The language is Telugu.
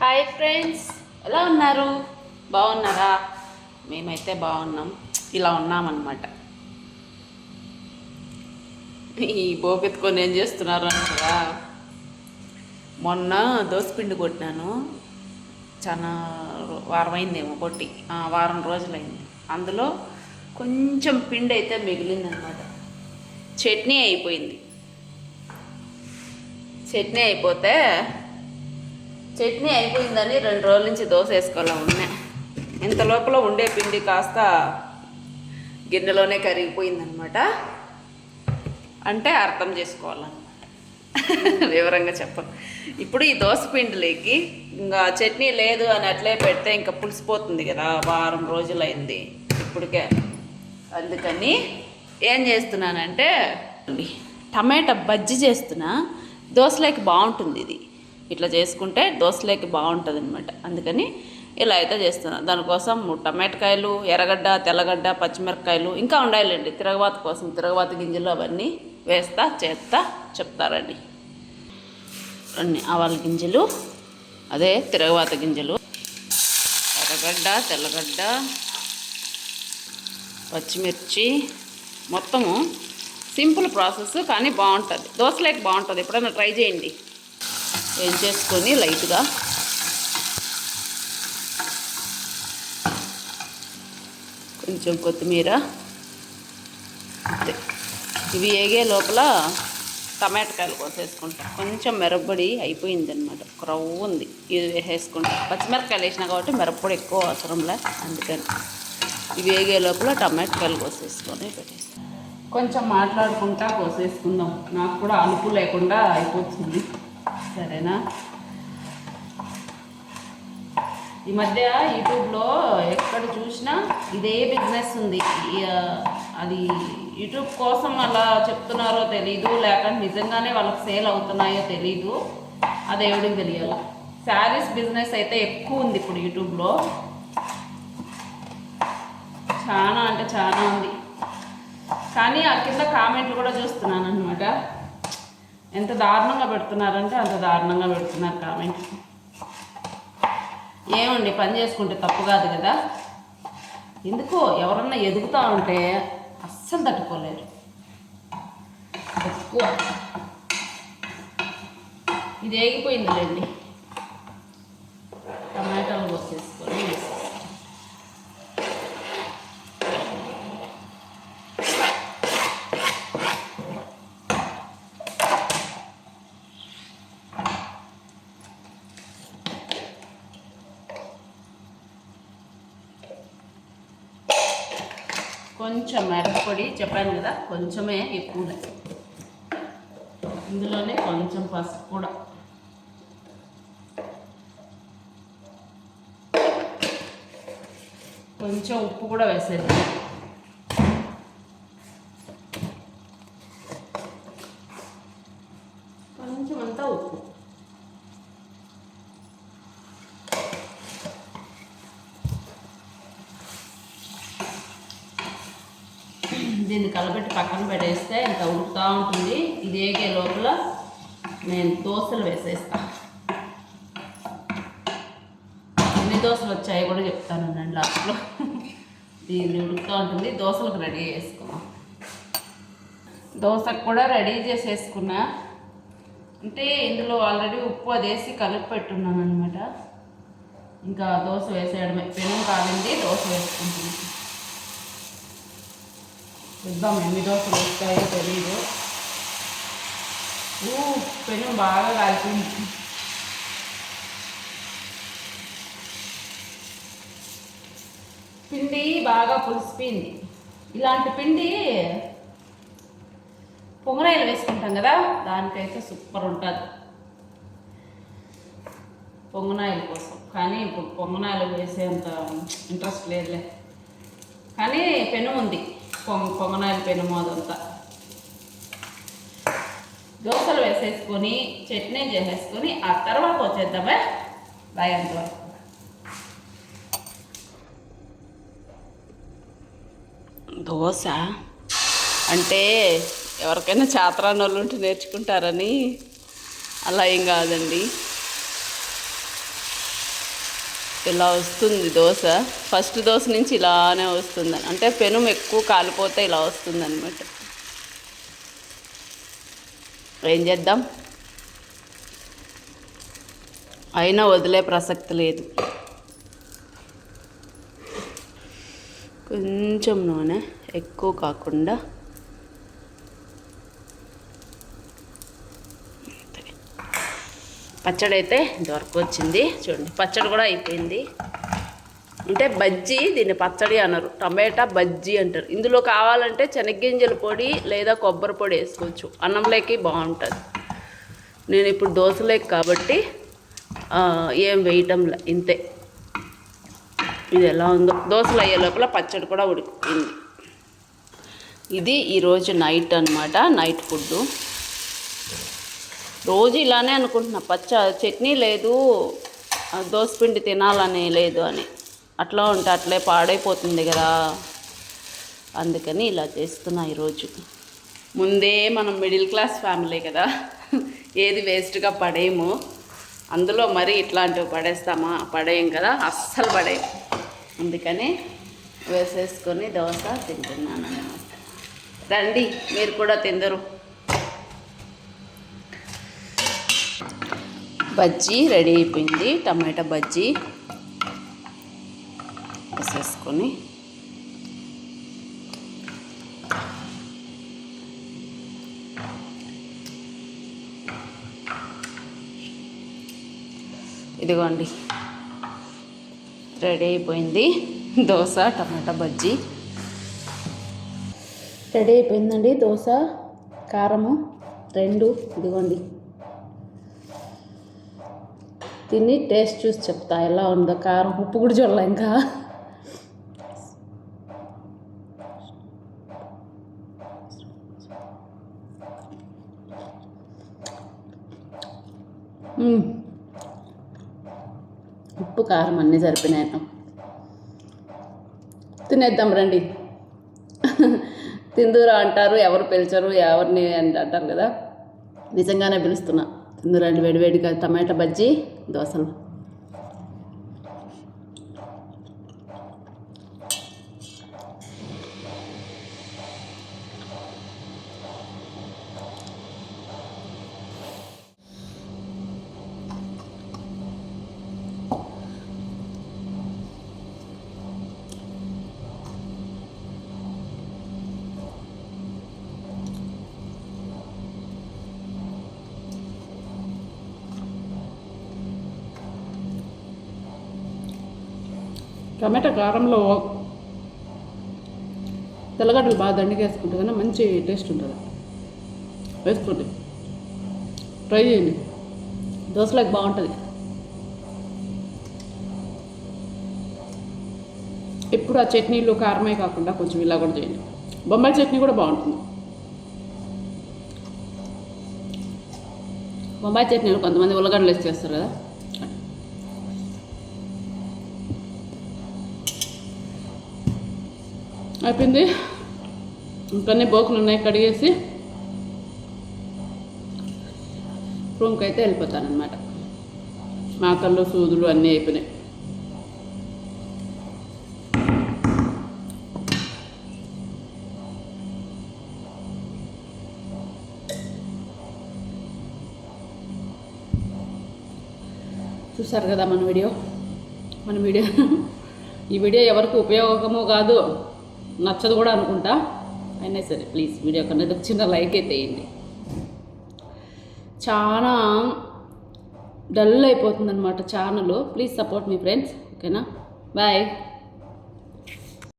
హాయ్ ఫ్రెండ్స్ ఎలా ఉన్నారు? బాగున్నారా? మేమైతే బాగున్నాం. ఇలా ఉన్నామన్నమాట. ఈ బోకెత్తుకొని ఏం చేస్తున్నారు అంటారా మొన్న దోసపిండి కొట్టినాను. చాలా రో- వారం అయిందేమో కొట్టి వారం రోజులైంది. అందులో కొంచెం పిండి అయితే మిగిలిందనమాట చట్నీ అయిపోయింది. చట్నీ అయిపోతే చట్నీ అయిపోయిందని రెండు రోజుల నుంచి దోశ వేసుకోవాలా ఉన్నా. ఇంత లోపల ఉండే పిండి కాస్త గిన్నెలోనే కరిగిపోయిందనమాట. అంటే అర్థం చేసుకోవాలన్నమాట. వివరంగా చెప్పను. ఇప్పుడు ఈ దోశ పిండిలోకి ఇంకా చట్నీ లేదు అని అట్లే పెడితే ఇంకా పులిసిపోతుంది కదా వారం రోజులైంది ఇప్పటికే. అందుకని ఏం చేస్తున్నానంటే టమాటా బజ్జీ చేస్తున్నా. దోశలోకి బాగుంటుంది ఇది. ఇట్లా చేసుకుంటే దోశలోకి బాగుంటుంది అనమాట అందుకని ఇలా అయితే చేస్తున్నా. దానికోసం టమాటకాయలు ఎర్రగడ్డ తెల్లగడ్డ పచ్చిమిరపకాయలు ఇంకా ఉండాలండి తిరగబాత కోసం తిరగబాత గింజలు అవన్నీ వేస్తా చేస్తా చెప్తారండి. అన్ని ఆవాల గింజలు అదే తిరగబాత గింజలు. ఎర్రగడ్డ తెల్లగడ్డ పచ్చిమిర్చి మొత్తము సింపుల్ ప్రాసెస్ కానీ బాగుంటుంది. దోశలేక బాగుంటుంది. ఎప్పుడైనా ట్రై చేయండి. ఏం లైట్గా కొంచెం కొత్తిమీర. అంతే. ఇవి ఏగే లోపల టమాటకాయలు కోసేసుకుంటా. కొంచెం మిరప్పొడి అయిపోయింది అనమాట ఉంది. ఇది వేసేసుకుంటా. పచ్చిమిరపకాయలు వేసినా కాబట్టి మిరప్పొడి ఎక్కువ అవసరంలే. అందుకని ఇవి వేగే లోపల టమాటకాయలు కోసేసుకొని పెట్టేస్తాం. కొంచెం మాట్లాడుకుంటా కోసేసుకుందాం. నాకు కూడా అలుపు లేకుండా అయిపోతుంది. సరేనా? ఈ మధ్య యూట్యూబ్లో ఎక్కడ చూసినా ఇదే బిజినెస్ ఉంది. అది యూట్యూబ్ కోసం అలా చెప్తున్నారో తెలీదు లేకుంటే నిజంగానే వాళ్ళకి సేల్ అవుతున్నాయో తెలీదు. అది ఎవడికి తెలియాలి? శారీస్ బిజినెస్ అయితే ఎక్కువ ఉంది ఇప్పుడు యూట్యూబ్లో. చాలా అంటే చాలా ఉంది. కానీ ఆ కింద కామెంట్లు కూడా చూస్తున్నాను అనమాట ఎంత దారుణంగా పెడుతున్నారంటే అంత దారుణంగా పెడుతున్నారు కామెంట్. ఏమండి పని చేసుకుంటే తప్పు కాదు కదా? ఎందుకో ఎవరన్నా ఎదుగుతూ ఉంటే అస్సలు తట్టుకోలేరు. ఎక్కువ. ఇది ఏగిపోయిందిలేండి టమాటాలు కోసేసుకొని వేసేస్తాం. కొంచెం మిరపొడి చెప్పాను కదా కొంచెమే ఎక్కువ. ఇందులోనే కొంచెం పసుపు కూడా. కొంచెం ఉప్పు కూడా వేసేది కొంచెం అంతా ఉప్పు దీన్ని కలబెట్టి పక్కన పెట్టేస్తే ఇంకా ఉడుకుతూ ఉంటుంది. ఇది ఏగే లోపల నేను దోశలు వేసేస్తా. ఎన్ని దోశలు వచ్చాయో కూడా చెప్తాను నేను లాస్ట్లో. దీన్ని ఉడుకుతూ ఉంటుంది. దోశలకు రెడీ చేసుకున్నాం. దోశకు కూడా రెడీ చేసేసుకున్నా. అంటే ఇందులో ఆల్రెడీ ఉప్పు అది వేసి కలిపి పెట్టున్నాను అనమాట ఇంకా దోశ వేసేయడమే. పెనం కాలింది దోశ వేసుకుంటున్నాను చూద్దాం ఎన్ని దోశలు వస్తాయో తెలీదు. ఊ పెను బాగా కాలిపోయింది. పిండి బాగా పులిసిపోయింది. ఇలాంటి పిండి పొంగనాయిలు వేసుకుంటాం కదా దానికైతే సూపర్ ఉంటుంది. పొంగనాయల కోసం. కానీ ఇప్పుడు పొంగనాయిలు వేసేంత ఇంట్రెస్ట్ లేదులే. కానీ పెను ఉంది. పొంగ పొంగనాయిల మోదంతా దోశలు వేసేసుకొని చట్నీ చేసేసుకొని ఆ తర్వాత వచ్చేద్దామే బాయ్ అంతవరకు దోశ అంటే ఎవరికైనా చాతరాని వాళ్ళు ఉంటే నేర్చుకుంటారని అలా ఏం కాదండి. ఇలా వస్తుంది దోశ. ఫస్ట్ దోశ నుంచి ఇలానే వస్తుంది. అంటే పెనుము ఎక్కువ కాలిపోతే ఇలా వస్తుంది అనమాట ఏం చేద్దాం? అయినా వదిలే ప్రసక్తి లేదు. కొంచెం నూనె ఎక్కువ కాకుండా పచ్చడి అయితే ఇంతవరకు వచ్చింది. చూడండి పచ్చడి కూడా అయిపోయింది. అంటే బజ్జీ దీన్ని పచ్చడి అనరు. టమాటా బజ్జీ అంటారు. ఇందులో కావాలంటే శనగ్గింజల పొడి లేదా కొబ్బరి పొడి వేసుకోవచ్చు. అన్నంలోకి బాగుంటుంది. నేను ఇప్పుడు దోశలేకి కాబట్టి ఏం వేయటంలే ఇంతే. ఇది ఎలా ఉందో. దోశలు అయ్యే లోపల పచ్చడి కూడా ఉడికింది. ఇది ఈరోజు నైట్ అనమాట నైట్ ఫుడ్ రోజు ఇలానే అనుకుంటున్నా. పచ్చ చట్నీ లేదు దోసపిండి తినాలని లేదు అని. అట్లా ఉంటే అట్లే పాడైపోతుంది కదా. అందుకని ఇలా చేస్తున్నా ఈరోజు. ముందే మనం మిడిల్ క్లాస్ ఫ్యామిలీ కదా. ఏది వేస్ట్గా పడేయము. అందులో మరి ఇట్లాంటివి పడేస్తామా? పడేయం కదా. అస్సలు పడేయం. అందుకని వేసేసుకొని దోశ తింటున్నాను అన్నమాట రండి మీరు కూడా తిందరు. బజ్జీ రెడీ అయిపోయింది. టమాటా బజ్జీ వేసేసుకొని ఇదిగోండి. రెడీ అయిపోయింది. దోశ టమాటా బజ్జీ. రెడీ అయిపోయిందండి. దోశ కారము రెండు. ఇదిగోండి. తిని టేస్ట్ చూసి చెప్తా ఎలా ఉందో కారం ఉప్పు కూడా చూడలే ఇంకా. ఉప్పు కారం అన్నీ సరిపోయినాయి తినేద్దాం రండి. తిందురా అంటారు ఎవరు పిలిచరు ఎవరిని అంటారు కదా. నిజంగానే పిలుస్తున్నా. తిందురండి వేడివేడిగా టమాటా బజ్జీ. దోశలు టమాటా కారంలో తెల్లగడ్డలు బాగా దండిగా వేసుకుంటే కానీ మంచి టేస్ట్ ఉంటుంది. వేసుకోండి. ట్రై చేయండి. దోశలకు బాగుంటుంది. ఎప్పుడు ఆ చట్నీలు కారమే కాకుండా కొంచెం ఇలా కూడా చేయండి. బొంబాయి చట్నీ కూడా బాగుంటుంది. బొంబాయి చట్నీలు కొంతమంది ఉల్లగడ్డలు వేసి చేస్తారు కదా? అయిపోయింది. ఇంకన్నీ బోకులు ఉన్నాయి కడిగేసి రూమ్కి అయితే వెళ్ళిపోతానమాట మాకళ్ళు సూదులు అన్నీ అయిపోయినాయి. చూసారు కదా మన వీడియో? మన వీడియో. ఈ వీడియో ఎవరికి ఉపయోగమో కాదు. నచ్చదు కూడా అనుకుంటా. అయినా సరే ప్లీజ్ వీడియో కన్నా ఒక చిన్న లైక్ అయితే వేయండి చాలా డల్ అయిపోతుందన్నమాట ఛానల్ ప్లీజ్ సపోర్ట్ మీ ఫ్రెండ్స్ ఓకేనా బాయ్